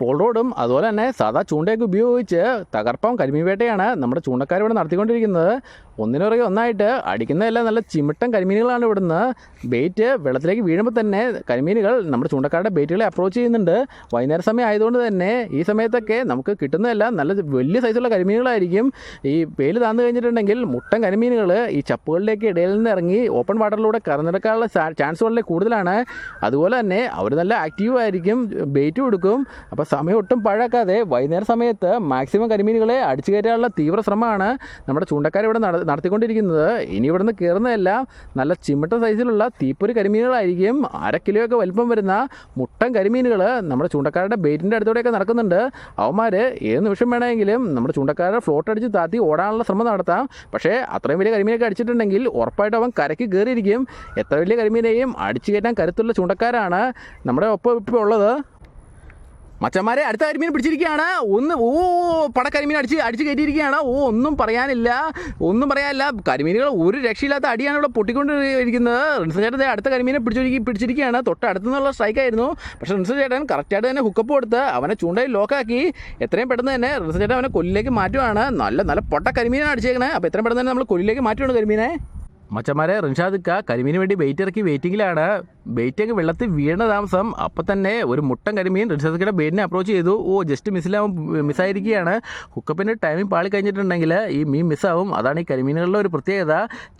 Paul അതുപോലെ തന്നെ സാധാ ചൂണ്ടയൊക്കെ ഉപയോഗിച്ച് തകർപ്പം കരിമീൻ വേട്ടയാണ് നമ്മുടെ ചൂണ്ടക്കാർ ഇവിടെ നടത്തിക്കൊണ്ടിരിക്കുന്നത് ഒന്നിനുറകെ ഒന്നായിട്ട് അടിക്കുന്നതെല്ലാം നല്ല ചിമിട്ടൻ കരിമീനുകളാണ് ഇവിടുന്ന്. ബെയ്റ്റ് വെള്ളത്തിലേക്ക് വീഴുമ്പോൾ തന്നെ കരിമീനുകൾ നമ്മുടെ ചൂണ്ടക്കാരുടെ ബെയ്റ്റുകളെ അപ്രോച്ച് ചെയ്യുന്നുണ്ട്. വൈകുന്നേര സമയം ആയതുകൊണ്ട് തന്നെ ഈ സമയത്തൊക്കെ നമുക്ക് കിട്ടുന്നതെല്ലാം നല്ല വലിയ സൈസുള്ള കരിമീനുകളായിരിക്കും. ഈ വെയിൽ താന്നു കഴിഞ്ഞിട്ടുണ്ടെങ്കിൽ മുട്ടൻ കരിമീനുകൾ ഈ ചപ്പുകളിലേക്ക് ഇടയിൽ നിന്ന് ഇറങ്ങി ഓപ്പൺ വാട്ടറിലൂടെ കറന്നിടക്കാനുള്ള ചാൻസ് വളരെ കൂടുതലാണ്. അതുപോലെ തന്നെ അവർ നല്ല ആക്റ്റീവ് ആയിരിക്കും ബെയ്റ്റും കൊടുക്കും. അപ്പോൾ സമയം ഒട്ടും പഴക്കാതെ വൈകുന്നേര സമയത്ത് മാക്സിമം കരിമീനുകളെ അടിച്ചു കയറ്റാനുള്ള തീവ്ര ശ്രമമാണ് നമ്മുടെ ചൂണ്ടക്കാർ ഇവിടെ നട നടത്തിക്കൊണ്ടിരിക്കുന്നത്. ഇനി ഇവിടുന്ന് കയറുന്നതെല്ലാം നല്ല ചിമ്മട്ട സൈസിലുള്ള തീപ്പൊരി കരിമീനുകളായിരിക്കും. അര കിലോയൊക്കെ വലിപ്പം വരുന്ന മുട്ടൻ കരിമീനുകൾ നമ്മുടെ ചൂണ്ടക്കാരുടെ ബെയ്റ്റിന്റെ അടുത്തൂടെയൊക്കെ നടക്കുന്നുണ്ട്. അവന്മാർ ഏത് നിമിഷം വേണമെങ്കിലും നമ്മുടെ ചൂണ്ടക്കാരുടെ ഫ്ലോട്ട് അടിച്ച് താത്തി ഓടാനുള്ള ശ്രമം നടത്താം. പക്ഷേ അത്രയും വലിയ കരിമീനൊക്കെ അടിച്ചിട്ടുണ്ടെങ്കിൽ ഉറപ്പായിട്ട് അവൻ കരയ്ക്ക് കയറിയിരിക്കും എത്ര വലിയ കരിമീനെയും അടിച്ചു കയറ്റാൻ കരുത്തുള്ള ചൂണ്ടക്കാരാണ് നമ്മുടെ ഒപ്പം ഇപ്പോൾ ഉള്ളത്. മച്ചന്മാരെ അടുത്ത കരിമീൻ പിടിച്ചിരിക്കുകയാണ്. ഒന്ന് ഓ പട കരിമീൻ അടിച്ച് അടിച്ച് കയറ്റിയിരിക്കുകയാണ്. ഓ ഒന്നും പറയാനില്ല. ഒന്നും പറയാനില്ല. കരിമീനുകൾ ഒരു രക്ഷയില്ലാത്ത അടിയാണ് ഇവിടെ പൊട്ടിക്കൊണ്ടിരിക്കുന്നത്. റിൻസൻ ചേട്ടൻ അടുത്ത കരിമീനെ പിടിച്ചു പിടിച്ചിരിക്കുകയാണ്. തൊട്ട് അടുത്തുനിന്നുള്ള സ്ട്രൈക്കായിരുന്നു. പക്ഷേ റിൻസൻ ചേട്ടൻ കറക്റ്റായിട്ട് തന്നെ ഹുക്കപ്പ് കൊടുത്ത് അവനെ ചൂണ്ടയിൽ ലോക്കാക്കി എത്രയും പെട്ടെന്ന് തന്നെ റിൻസൻ ചേട്ടൻ അവനെ കൊല്ലിലേക്ക് മാറ്റുവാണ്. നല്ല നല്ല പൊട്ട കരിമീനാണ് അടിച്ചേക്കണേ. അപ്പോൾ എത്രയും പെട്ടെന്ന് തന്നെ നമ്മൾ കൊല്ലിലേക്ക് മാറ്റുവാണ് കരിമീനെ. മച്ചന്മാരെ റിൻഷാദിക്ക കരിമീന് വേണ്ടി വെയിറ്റ് ഇറക്കി വെയിറ്റിങ്ങിലാണ് ബെയ്റ്റ് അങ്ങ് വെള്ളത്തിൽ വീണ താമസം. അപ്പം തന്നെ ഒരു മുട്ടൻ കരിമീൻ റിൻഷാദിക്കയുടെ ബെയ്റ്റിനെ അപ്രോച്ച് ചെയ്തു. ഓ ജസ്റ്റ് മിസ്സിലാവും മിസ്സായിരിക്കുകയാണ് ഹുക്കപ്പിന്റെ ടൈമിംഗ് പാളി കഴിഞ്ഞിട്ടുണ്ടെങ്കിൽ ഈ മീൻ മിസ്സാവും അതാണ് ഈ കരിമീനുകളുടെ ഒരു പ്രത്യേകത.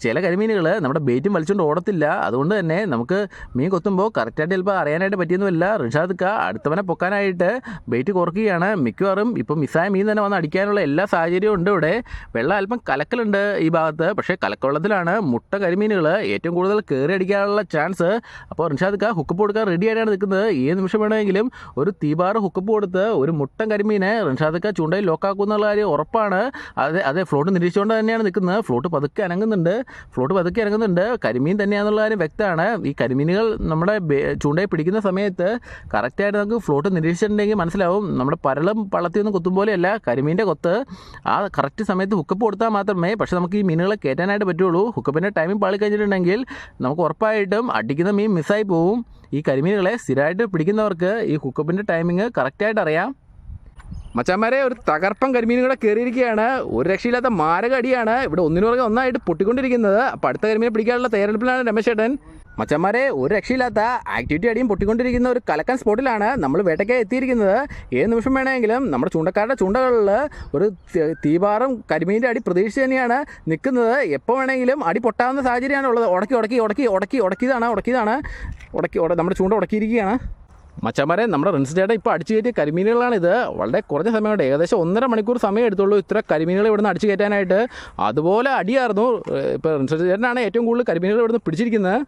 ചില കരിമീനുകൾ നമ്മുടെ ബെയ്റ്റും വലിച്ചുകൊണ്ട് ഓടത്തില്ല. അതുകൊണ്ട് തന്നെ നമുക്ക് മീൻ കൊത്തുമ്പോൾ കറക്റ്റായിട്ട് ചിലപ്പോൾ അറിയാനായിട്ട് പറ്റിയൊന്നുമില്ല. റിഷാദ്ക്ക അടുത്തവനെ പൊക്കാനായിട്ട് ബെയ്റ്റ് കുറക്കുകയാണ് മിക്കവാറും ഇപ്പം മിസ്സായ മീൻ തന്നെ വന്ന് അടിക്കാനുള്ള എല്ലാ സാഹചര്യവും ഉണ്ട് ഇവിടെ. വെള്ളം അല്പം കലക്കലുണ്ട് ഈ ഭാഗത്ത്. പക്ഷേ കലക്കവെള്ളത്തിലാണ് മുട്ട കരിമീനുകൾ ഏറ്റവും കൂടുതൽ കയറി അടിക്കാനുള്ള ചാൻസ് അപ്പോൾ റിൻഷാദ് ഹുക്കപ്പ് കൊടുക്കാൻ റെഡി ആയിട്ടാണ് നിൽക്കുന്നത്. ഏത് നിമിഷം വേണമെങ്കിലും ഒരു തീപാറ് ഹുക്കപ്പ് കൊടുത്ത് ഒരു മുട്ടൻ കരിമീനെ റിൻഷാദിക്ക ചൂണ്ടയിൽ ലോക്കാക്കും എന്നുള്ള കാര്യം ഉറപ്പാണ്. അതെ അതെ ഫ്ലോട്ട് നിരീക്ഷിച്ചുകൊണ്ട് തന്നെയാണ് നിൽക്കുന്നത്. ഫ്ലോട്ട് പതുക്കെ അനങ്ങുന്നുണ്ട്. ഫ്ലോട്ട് പതുക്കെ ഇറങ്ങുന്നുണ്ട് കരിമീൻ തന്നെയാണെന്നുള്ള കാര്യം വ്യക്തമാണ്. ഈ കരിമീനുകൾ നമ്മുടെ ചൂണ്ടയിൽ പിടിക്കുന്ന സമയത്ത് കറക്റ്റായിട്ട് നമുക്ക് ഫ്ലോട്ട് നിരീക്ഷിച്ചിട്ടുണ്ടെങ്കിൽ മനസ്സിലാവും. നമ്മുടെ പരളം പള്ളത്തിൽ നിന്ന് കുത്തും പോലെയല്ല. കരിമീന്റെ കൊത്ത് ആ കറക്റ്റ് സമയത്ത് ഹുക്കപ്പ് കൊടുത്താൽ മാത്രമേ പക്ഷേ നമുക്ക് ഈ മീനുകളെ കയറ്റാനായിട്ട് പറ്റുള്ളൂ. ഹുക്കപ്പിന്റെ ടൈമിംഗ് പാളി കഴിഞ്ഞിട്ടുണ്ടെങ്കിൽ നമുക്ക് ഉറപ്പായിട്ടും അടിക്കുന്ന മീൻ മിസ്സായി പോവും. ഈ കരിമീനുകളെ സ്ഥിരമായിട്ട് പിടിക്കുന്നവർക്ക് ഈ ഹുക്കപ്പിന്റെ ടൈമിങ് കറക്റ്റായിട്ട് അറിയാം. മച്ചാന്മാരെ ഒരു തകർപ്പൻ കരിമീനുകളെ കയറിയിരിക്കുകയാണ്. ഒരു രക്ഷയില്ലാത്ത മാരകടിയാണ് ഇവിടെ ഒന്നിനു പുറകെ ഒന്നായിട്ട് പൊട്ടിക്കൊണ്ടിരിക്കുന്നത്. അപ്പോൾ അടുത്ത കരിമീനെ പിടിക്കാനുള്ള തയ്യാറെടുപ്പിലാണ് രമേശ് ചേട്ടൻ മച്ചന്മാരെ ഒരു രക്ഷയില്ലാത്ത ആക്ടിവിറ്റി അടിയും പൊട്ടിക്കൊണ്ടിരിക്കുന്ന ഒരു കലക്കൻ സ്പോട്ടിലാണ് നമ്മൾ വേട്ടയ്ക്കായി എത്തിയിരിക്കുന്നത്. ഏത് നിമിഷം വേണമെങ്കിലും നമ്മുടെ ചൂണ്ടക്കാരുടെ ചൂണ്ടകളിൽ ഒരു തീപാറും കരിമീന്റെ അടി പ്രതീക്ഷിച്ച് തന്നെയാണ് നിൽക്കുന്നത്. എപ്പോൾ വേണമെങ്കിലും അടി പൊട്ടാവുന്ന സാഹചര്യമാണ് ഉള്ളത്. ഉടക്കി ഉടക്കി ഉടക്കി ഉടക്കി ഉടക്കിയതാണ് ഉടക്കിയതാണ്. ഉടക്കി ഉട- നമ്മുടെ ചൂണ്ട ഉടക്കിയിരിക്കുകയാണ്. മച്ചന്മാരെ നമ്മുടെ റിൻസ് ചേട്ടൻ ഇപ്പോൾ അടിച്ചു കയറ്റിയ കരിമീനുകളാണിത്. വളരെ കുറഞ്ഞ സമയം കൊണ്ട് ഏകദേശം ഒന്നര മണിക്കൂർ സമയം എടുത്തുള്ളൂ ഇത്ര കരിമീനുകൾ ഇവിടുന്ന് അടിച്ചു കയറ്റാനായിട്ട്. അതുപോലെ അടിയായിരുന്നു ഇപ്പോൾ റിൻസ് ചേട്ടനാണ് ഏറ്റവും കൂടുതൽ കരിമീനുകൾ ഇവിടുന്ന് പിടിച്ചിരിക്കുന്നത്.